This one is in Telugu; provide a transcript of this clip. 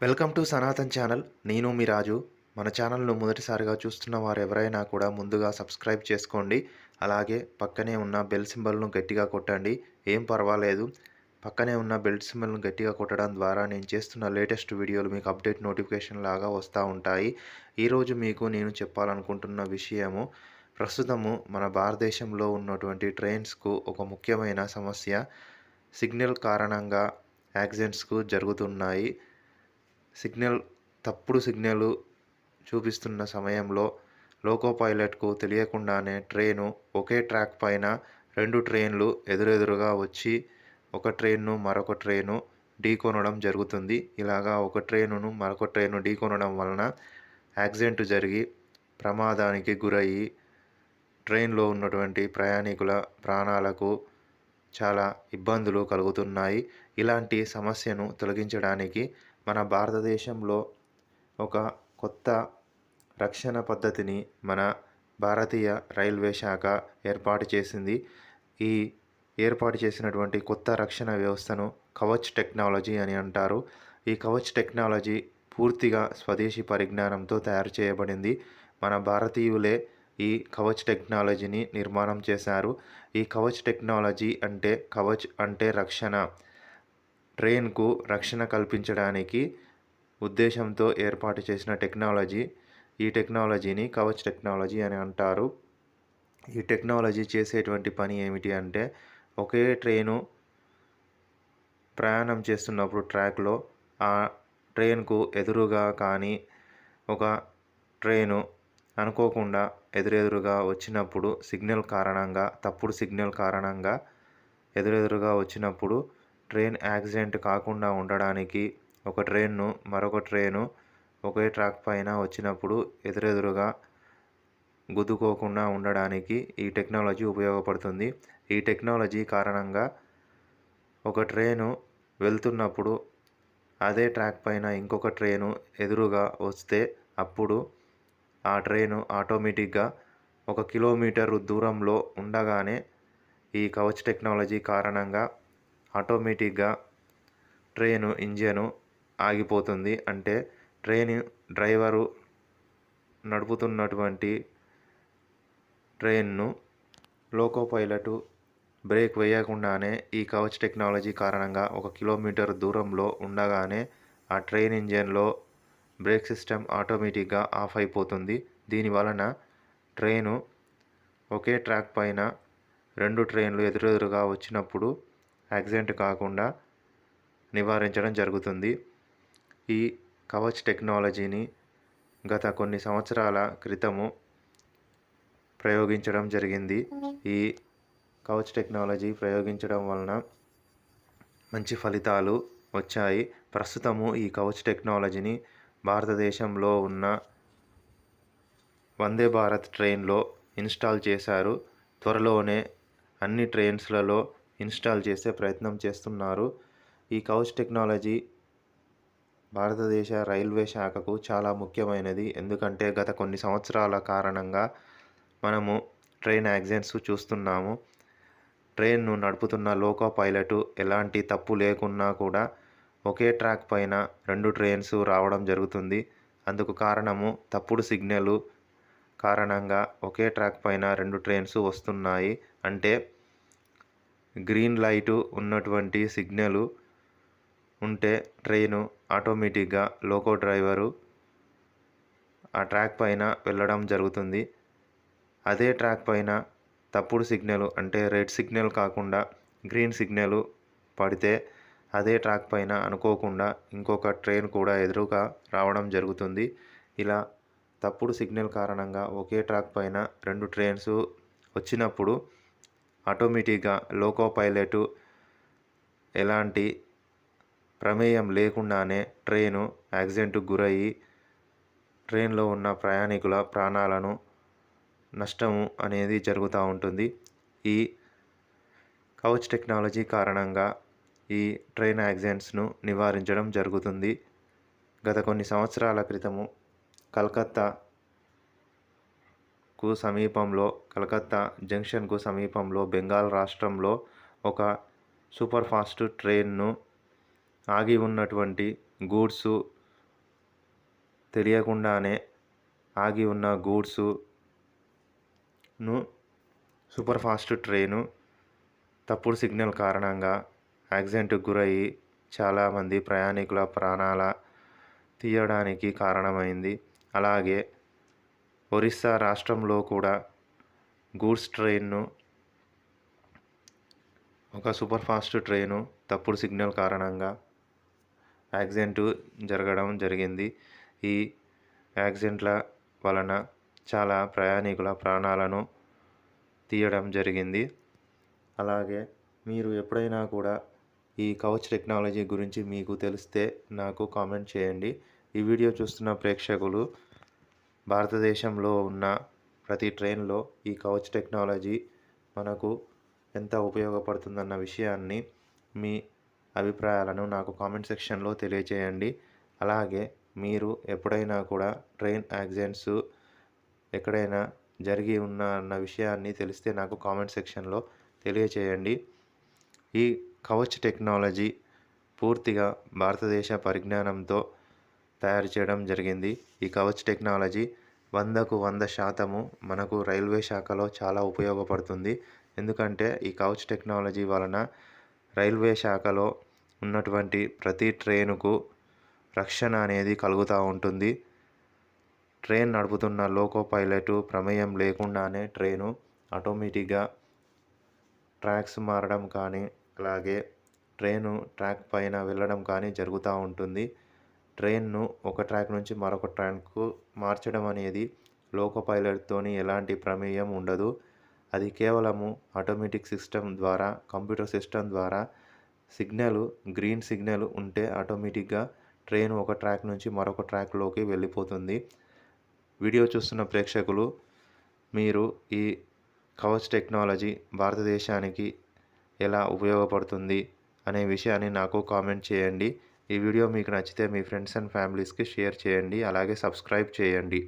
Welcome to Sanatan channel. నేను మీ రాజు. మన ఛానల్ను మొదటిసారిగా చూస్తున్న వారు ఎవరైనా కూడా ముందుగా సబ్స్క్రైబ్ చేసుకోండి. అలాగే పక్కనే ఉన్న బెల్ సింబల్ను గట్టిగా కొట్టండి. ఏం పర్వాలేదు. పక్కనే ఉన్న బెల్ సింబల్ను గట్టిగా కొట్టడం ద్వారా నేను చేస్తున్న లేటెస్ట్ వీడియోలు మీకు అప్డేట్ నోటిఫికేషన్ లాగా వస్తూ ఉంటాయి. ఈరోజు మీకు నేను చెప్పాలనుకుంటున్న విషయము ప్రస్తుతము మన భారతదేశంలో ఉన్నటువంటి ట్రైన్స్కు ఒక ముఖ్యమైన సమస్య. సిగ్నల్ కారణంగా యాక్సిడెంట్స్కు జరుగుతున్నాయి. సిగ్నల్ తప్పుడు సిగ్నల్ చూపిస్తున్న సమయంలో లోకో పైలట్కు తెలియకుండానే ట్రైను ఒకే ట్రాక్ పైన రెండు ట్రైన్లు ఎదురెదురుగా వచ్చి ఒక ట్రైన్ను మరొక ట్రైను ఢీకొనడం జరుగుతుంది. ఇలాగా ఒక ట్రైనును మరొక ట్రైను ఢీకొనడం వలన యాక్సిడెంట్ జరిగి ప్రమాదానికి గురయ్యి ట్రైన్లో ఉన్నటువంటి ప్రయాణికుల ప్రాణాలకు చాలా ఇబ్బందులు కలుగుతున్నాయి. ఇలాంటి సమస్యను తొలగించడానికి మన భారతదేశంలో ఒక కొత్త రక్షణ పద్ధతిని మన భారతీయ రైల్వే శాఖ ఏర్పాటు చేసింది. ఈ ఏర్పాటు చేసినటువంటి కొత్త రక్షణ వ్యవస్థను కవచ్ టెక్నాలజీ అని అంటారు. ఈ కవచ్ టెక్నాలజీ పూర్తిగా స్వదేశీ పరిజ్ఞానంతో తయారు చేయబడింది. మన భారతీయులే ఈ కవచ్ టెక్నాలజీని నిర్మాణం చేశారు. ఈ కవచ్ టెక్నాలజీ అంటే కవచ్ అంటే రక్షణ. ట్రైన్కు రక్షణ కల్పించడానికి ఉద్దేశంతో ఏర్పాటు చేసిన టెక్నాలజీ ఈ టెక్నాలజీని కవచ్ టెక్నాలజీ అని అంటారు. ఈ టెక్నాలజీ చేసేటువంటి పని ఏమిటి అంటే ఒకే ట్రైను ప్రయాణం చేస్తున్నప్పుడు ట్రాక్లో ఆ ట్రైన్కు ఎదురుగా కానీ ఒక ట్రైను అనుకోకుండా ఎదురెదురుగా వచ్చినప్పుడు సిగ్నల్ కారణంగా తప్పుడు సిగ్నల్ కారణంగా ఎదురెదురుగా వచ్చినప్పుడు ట్రైన్ యాక్సిడెంట్ కాకుండా ఉండడానికి ఒక ట్రైన్ను మరొక ట్రైను ఒకే ట్రాక్ పైన వచ్చినప్పుడు ఎదురెదురుగా గుద్దుకోకుండా ఉండడానికి ఈ టెక్నాలజీ ఉపయోగపడుతుంది. ఈ టెక్నాలజీ కారణంగా ఒక ట్రైను వెళ్తున్నప్పుడు అదే ట్రాక్ పైన ఇంకొక ట్రైను ఎదురుగా వస్తే అప్పుడు ఆ ట్రైను ఆటోమేటిక్గా ఒక కిలోమీటర్ దూరంలో ఉండగానే ఈ కవచ్ టెక్నాలజీ కారణంగా ఆటోమేటిక్గా ట్రైను ఇంజను ఆగిపోతుంది. అంటే ట్రైన్ డ్రైవరు నడుపుతున్నటువంటి ట్రైన్ను లోకో పైలటు బ్రేక్ వేయకుండానే ఈ కవచ్ టెక్నాలజీ కారణంగా ఒక కిలోమీటర్ దూరంలో ఉండగానే ఆ ట్రైన్ ఇంజన్లో బ్రేక్ సిస్టమ్ ఆటోమేటిక్గా ఆఫ్ అయిపోతుంది. దీని వలన ట్రైను ఒకే ట్రాక్ పైన రెండు ట్రైన్లు ఎదురెదురుగా వచ్చినప్పుడు యాక్సిడెంట్ కాకుండా నివారించడం జరుగుతుంది. ఈ కవచ్ టెక్నాలజీని గత కొన్ని సంవత్సరాల క్రితము ప్రయోగించడం జరిగింది. ఈ కవచ్ టెక్నాలజీ ప్రయోగించడం వలన మంచి ఫలితాలు వచ్చాయి. ప్రస్తుతము ఈ కవచ్ టెక్నాలజీని భారతదేశంలో ఉన్న వందే భారత్ ట్రైన్లో ఇన్స్టాల్ చేశారు. త్వరలోనే అన్ని ట్రైన్స్లలో ఇన్స్టాల్ చేసే ప్రయత్నం చేస్తున్నారు. ఈ కౌచ్ టెక్నాలజీ భారతదేశ రైల్వే శాఖకు చాలా ముఖ్యమైనది. ఎందుకంటే గత కొన్ని సంవత్సరాల కారణంగా మనము ట్రైన్ యాక్సిడెంట్స్ చూస్తున్నాము. ట్రైన్ను నడుపుతున్న లోకో పైలట్ ఎలాంటి తప్పు లేకున్నా కూడా ఒకే ట్రాక్ పైన రెండు ట్రైన్స్ రావడం జరుగుతుంది. అందుకు కారణము తప్పుడు సిగ్నల్ కారణంగా ఒకే ట్రాక్ పైన రెండు ట్రైన్స్ వస్తున్నాయి. అంటే గ్రీన్ లైటు ఉన్నటువంటి సిగ్నల్ ఉంటే ట్రైను ఆటోమేటిక్గా లోకో డ్రైవరు ఆ ట్రాక్ పైన వెళ్ళడం జరుగుతుంది. అదే ట్రాక్ పైన తప్పుడు సిగ్నల్ అంటే రెడ్ సిగ్నల్ కాకుండా గ్రీన్ సిగ్నల్ పడితే అదే ట్రాక్ పైన అనుకోకుండా ఇంకొక ట్రైన్ కూడా ఎదురుగా రావడం జరుగుతుంది. ఇలా తప్పుడు సిగ్నల్ కారణంగా ఒకే ట్రాక్ పైన రెండు ట్రైన్స్ వచ్చినప్పుడు ఆటోమేటిక్గా లోకో పైలట్ ఎలాంటి ప్రమేయం లేకుండానే ట్రైను యాక్సిడెంట్కు గురయ్యి ట్రైన్లో ఉన్న ప్రయాణికుల ప్రాణాలను నష్టము అనేది జరుగుతూ ఉంటుంది. ఈ కవచ్ టెక్నాలజీ కారణంగా ఈ ట్రైన్ యాక్సిడెంట్స్ను నివారించడం జరుగుతుంది. గత కొన్ని సంవత్సరాల క్రితము కలకత్తా కు సమీపంలో కలకత్తా జంక్షన్కు సమీపంలో బెంగాల్ రాష్ట్రంలో ఒక సూపర్ ఫాస్ట్ ట్రైన్ను ఆగి ఉన్నటువంటి గూడ్స్ తెలియకుండానే ఆగి ఉన్న గూడ్స్ను సూపర్ ఫాస్ట్ ట్రైను తప్పుడు సిగ్నల్ కారణంగా యాక్సిడెంట్కి గురయ్యి చాలామంది ప్రయాణికుల ప్రాణాల తీయడానికి కారణమైంది. అలాగే ఒరిస్సా రాష్ట్రంలో కూడా గూడ్స్ ట్రైన్ను ఒక సూపర్ ఫాస్ట్ ట్రైను తప్పుడు సిగ్నల్ కారణంగా యాక్సిడెంట్ జరగడం జరిగింది. ఈ యాక్సిడెంట్ల వలన చాలా ప్రయాణికుల ప్రాణాలను తీయడం జరిగింది. అలాగే మీరు ఎప్పుడైనా కూడా ఈ కవచ్ టెక్నాలజీ గురించి మీకు తెలిస్తే నాకు కామెంట్ చేయండి. ఈ వీడియో చూస్తున్న ప్రేక్షకులు భారతదేశంలో ఉన్న ప్రతి ట్రైన్లో ఈ కవచ్ టెక్నాలజీ మనకు ఎంత ఉపయోగపడుతుందన్న విషయాన్ని మీ అభిప్రాయాలను నాకు కామెంట్ సెక్షన్లో తెలియచేయండి. అలాగే మీరు ఎప్పుడైనా కూడా ట్రైన్ యాక్సిడెంట్స్ ఎక్కడైనా జరిగి ఉన్న అన్న విషయాన్ని తెలిస్తే నాకు కామెంట్ సెక్షన్లో తెలియచేయండి. ఈ కవచ్ టెక్నాలజీ పూర్తిగా భారతదేశ పరిజ్ఞానంతో తయారు చేయడం జరిగింది. ఈ కవచ్ టెక్నాలజీ వందకు వంద శాతము మనకు రైల్వే శాఖలో చాలా ఉపయోగపడుతుంది. ఎందుకంటే ఈ కవచ్ టెక్నాలజీ వలన రైల్వే శాఖలో ఉన్నటువంటి ప్రతి ట్రైనుకు రక్షణ అనేది కలుగుతూ ఉంటుంది. ట్రైన్ నడుపుతున్న లోకో పైలట్ ప్రమేయం లేకుండానే ట్రైను ఆటోమేటిక్గా ట్రాక్స్ మారడం కానీ అలాగే ట్రైను ట్రాక్ పైన వెళ్ళడం కానీ జరుగుతూ ఉంటుంది. ట్రైన్ను ఒక ట్రాక్ నుంచి మరొక ట్రాక్కు మార్చడం అనేది లోకో పైలట్తోని ఎలాంటి ప్రమేయం ఉండదు. అది కేవలము ఆటోమేటిక్ సిస్టమ్ ద్వారా కంప్యూటర్ సిస్టమ్ ద్వారా సిగ్నల్ గ్రీన్ సిగ్నల్ ఉంటే ఆటోమేటిక్గా ట్రైన్ ఒక ట్రాక్ నుంచి మరొక ట్రాక్లోకి వెళ్ళిపోతుంది. వీడియో చూస్తున్న ప్రేక్షకులు మీరు ఈ కవచ్ టెక్నాలజీ భారతదేశానికి ఎలా ఉపయోగపడుతుంది అనే విషయాన్ని నాకు కామెంట్ చేయండి. ఈ వీడియో మీకు నచ్చితే మీ ఫ్రెండ్స్ అండ్ ఫ్యామిలీస్కి షేర్ చేయండి అలాగే సబ్స్క్రైబ్ చేయండి.